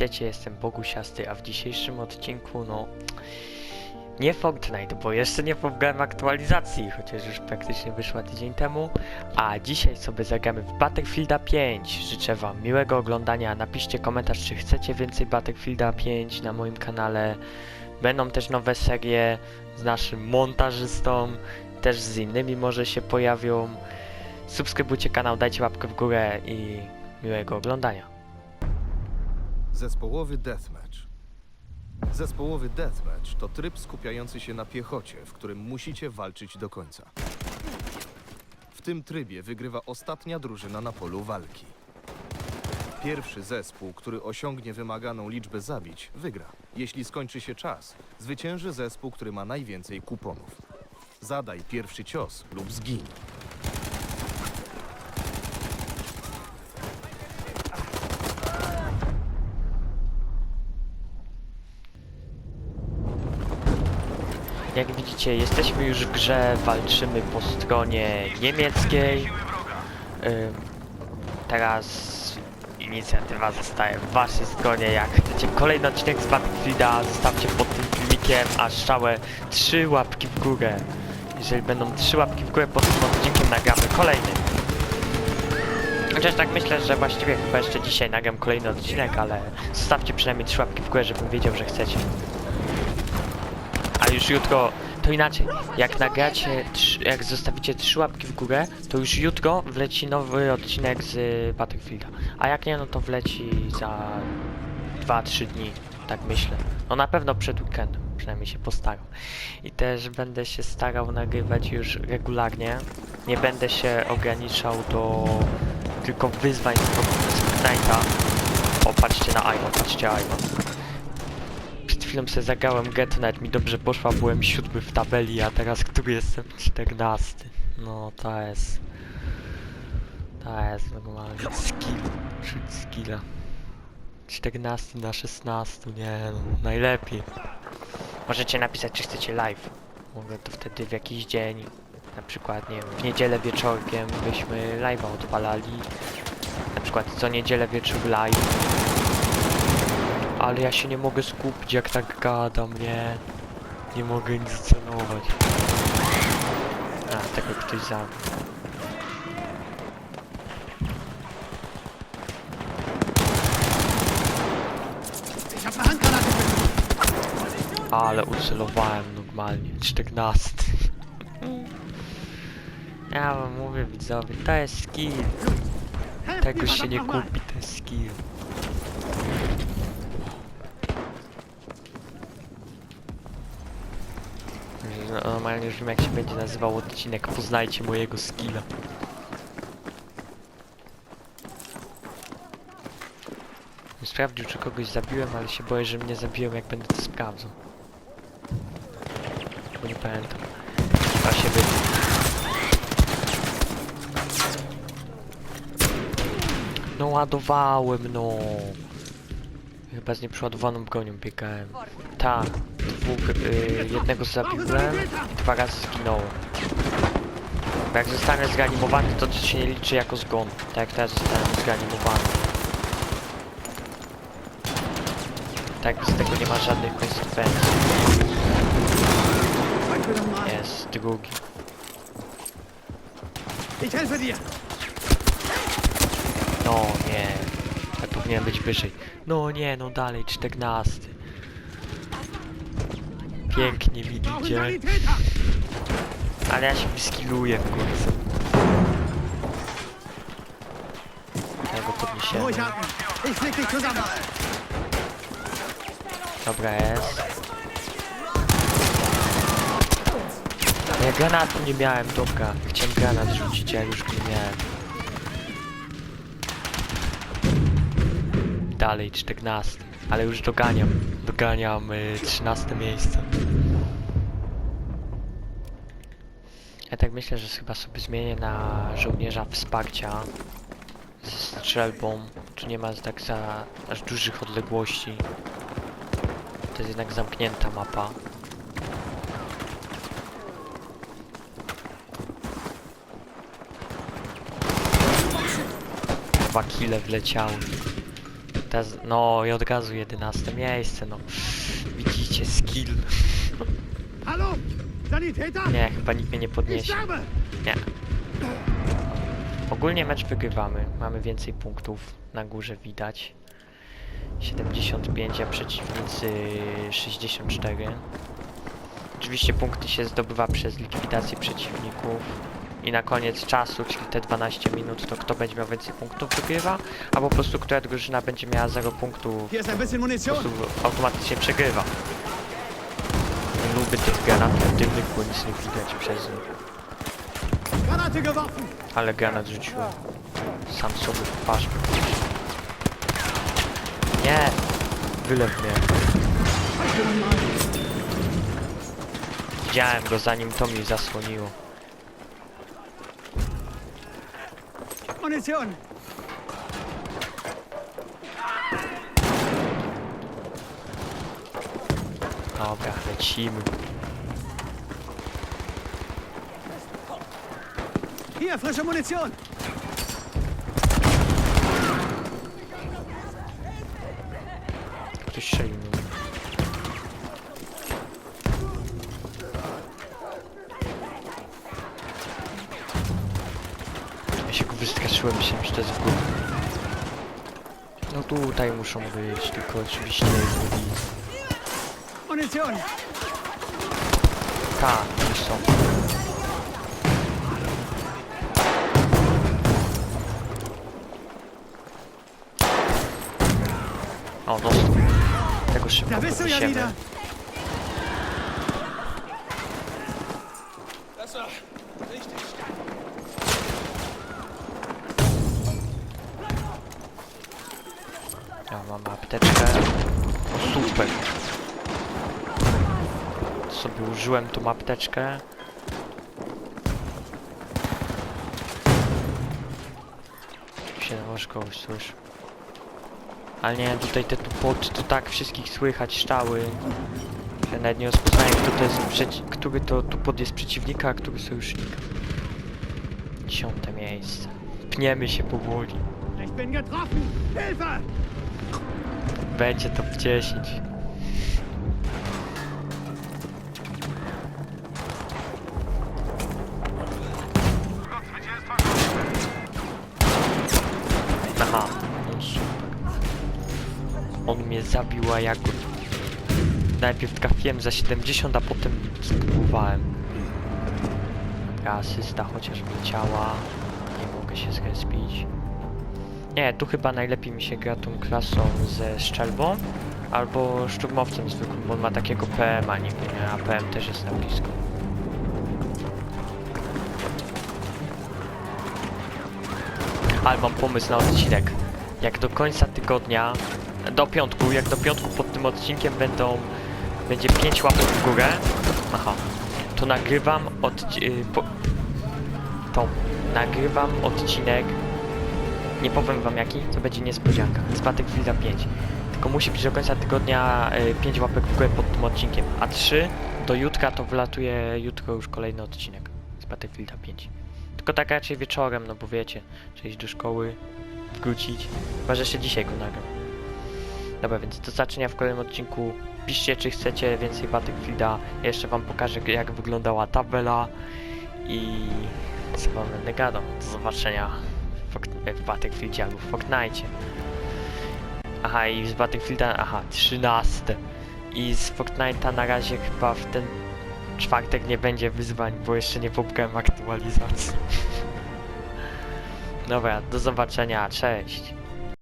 Witajcie, jestem Bogusiasty, a w dzisiejszym odcinku, no... Nie Fortnite, bo jeszcze nie pobrałem aktualizacji, chociaż już praktycznie wyszła tydzień temu. A dzisiaj sobie zagramy w Battlefielda 5. Życzę wam miłego oglądania. Napiszcie komentarz, czy chcecie więcej Battlefielda 5 na moim kanale. Będą też nowe serie z naszym montażystą, też z innymi może się pojawią. Subskrybujcie kanał, dajcie łapkę w górę i miłego oglądania. Zespołowy deathmatch. Zespołowy deathmatch to tryb skupiający się na piechocie, w którym musicie walczyć do końca. W tym trybie wygrywa ostatnia drużyna na polu walki. Pierwszy zespół, który osiągnie wymaganą liczbę zabić, wygra. Jeśli skończy się czas, zwycięży zespół, który ma najwięcej kuponów. Zadaj pierwszy cios lub zgin. Jak widzicie, jesteśmy już w grze, walczymy po stronie niemieckiej. Teraz inicjatywa zostaje w waszej stronie. Jak chcecie kolejny odcinek z Battlefielda, zostawcie pod tym filmikiem aż całe 3 łapki w górę. Jeżeli będą 3 łapki w górę pod tym odcinkiem, nagramy kolejny. Chociaż tak myślę, że właściwie chyba jeszcze dzisiaj nagram kolejny odcinek, ale zostawcie przynajmniej 3 łapki w górę, żebym wiedział, że chcecie. Już jutro, to inaczej, jak nagracie, jak zostawicie trzy łapki w górę, to już jutro wleci nowy odcinek z y, Battlefielda. A jak nie, no to wleci za 2-3 dni, tak myślę. No na pewno przed weekendem, przynajmniej się postaram. I też będę się starał nagrywać już regularnie. Nie będę się ograniczał do tylko wyzwań z Fortnite'a. O, patrzcie na Iron, patrzcie Iron. Chwilą sobie zagrałem Get, nawet mi dobrze poszła, byłem siódmy w tabeli, a teraz który jestem? czternasty. No to jest... To jest normalnie skill, czuć skilla. 14 na 16, nie no, najlepiej. Możecie napisać, czy chcecie live. Mogę to wtedy w jakiś dzień, na przykład, nie wiem, w niedzielę wieczorkiem byśmy live'a odpalali. Na przykład co niedzielę wieczór live. Ale ja się nie mogę skupić jak tak gadam, nie. Nie mogę nic celować. A, tego ktoś zabił. Ale ucelowałem normalnie. 14. Ja wam mówię widzowie, to jest skill. Tego się nie kupi, to jest skill. No, Normalnie już wiem jak się będzie nazywał odcinek Poznajcie mojego skilla. Sprawdził czy kogoś zabiłem, ale się boję, że mnie zabiłem jak będę to sprawdzał. Bo nie pamiętam. Chyba się wy... No ładowałem, no. Chyba z nieprzeładowaną bronią biegałem. Tak, dwóch, y, jednego zabiłem i dwa razy zginąłem. Bo jak zostanę zreanimowany, to to się nie liczy jako zgon. Tak jak teraz zostałem zreanimowany. Tak, z tego nie ma żadnych konsekwencji. Jest drugi. No nie. Tak powinien być wyżej. No nie, no dalej, 14. Pięknie. Sanitäter. Ale ja się wyskiluję w końcu. Ja go podniesiemy. Dobra jest. Ja granatu nie miałem, dobra. Chciałem granat rzucić, a już nie miałem. Dalej 14. Ale już doganiam. Doganiam y, 13 miejsce. Ja tak myślę, że chyba sobie zmienię na żołnierza wsparcia ze strzelbą. Tu nie ma tak za aż dużych odległości. To jest jednak zamknięta mapa. Dwa kile wleciały. Teraz, no i od razu 11 miejsce, no. Widzicie, skill. Sanitäter? Nie, chyba nikt mnie nie podniesie. Nie. Ogólnie mecz wygrywamy. Mamy więcej punktów. Na górze widać. 75, a przeciwnicy 64. Oczywiście punkty się zdobywa przez likwidację przeciwników. I na koniec czasu, czyli te 12 minut, to kto będzie miał więcej punktów wygrywa, a po prostu która drużyna będzie miała 0 punktów po prostu automatycznie przegrywa. Nie lubię tych granatów dymnych, bo nic nie widać przez nich. Ale granat rzuciłem. Sam sobie w twarz. Nie! Wylew mnie. Widziałem go zanim to mi zasłoniło. munición. Tá Algarve time. Hier, frische Munition. Cheio, né? Się to jest w górę. No tutaj muszą być, tylko oczywiście nie widzę. Tak, tu są. O, dostał. Tego szybko podniesiemy. Wieder. Ja mam apteczkę. Super. Sobie użyłem tą apteczkę. Tu się nałoży kogoś słysz. Ale nie, tutaj te tu pod, to tak wszystkich słychać szczały. Ja nawet nie rozpoznaję, kto to jest który to tu pod jest przeciwnika, a który sojusznika. Dziesiąte miejsce. Pniemy się powoli. Ich bin getroffen. Hilfe! Będzie top 10. Aha, no super. On mnie zabił, a ja go... Najpierw trafiłem za 70, a potem spróbowałem. Dobra, asysta chociaż leciała. Nie mogę się zrespić. Nie, tu chyba najlepiej mi się gra tą klasą ze szczelbą albo szturmowcem zwykłym, bo on ma takiego PM-a niby, nie? A PM też jest na blisko. Ale mam pomysł na odcinek. Jak do końca tygodnia, do piątku, jak do piątku pod tym odcinkiem będą, będzie 5 łapek w górę, aha, to nagrywam od, yy, po, to nagrywam odcinek nie powiem wam jaki, to będzie niespodzianka. Z Battlefielda 5. Tylko musi być do końca tygodnia 5 łapek w górę pod tym odcinkiem. A 3 do jutra to wlatuje jutro już kolejny odcinek z Battlefielda 5. Tylko tak raczej wieczorem, no bo wiecie, trzeba iść do szkoły, wrócić. Chyba, że dzisiaj go nagram. Dobra, więc do zobaczenia w kolejnym odcinku. Piszcie, czy chcecie więcej Battlefielda. Ja jeszcze wam pokażę, jak wyglądała tabela. I co wam będę gadał. Do zobaczenia w, Battlefieldzie albo w Fortnite. Aha, i z Battlefielda, aha, 13. I z Fortnite'a na razie chyba w ten czwartek nie będzie wyzwań, bo jeszcze nie pobrałem aktualizacji. Dobra, do zobaczenia, cześć.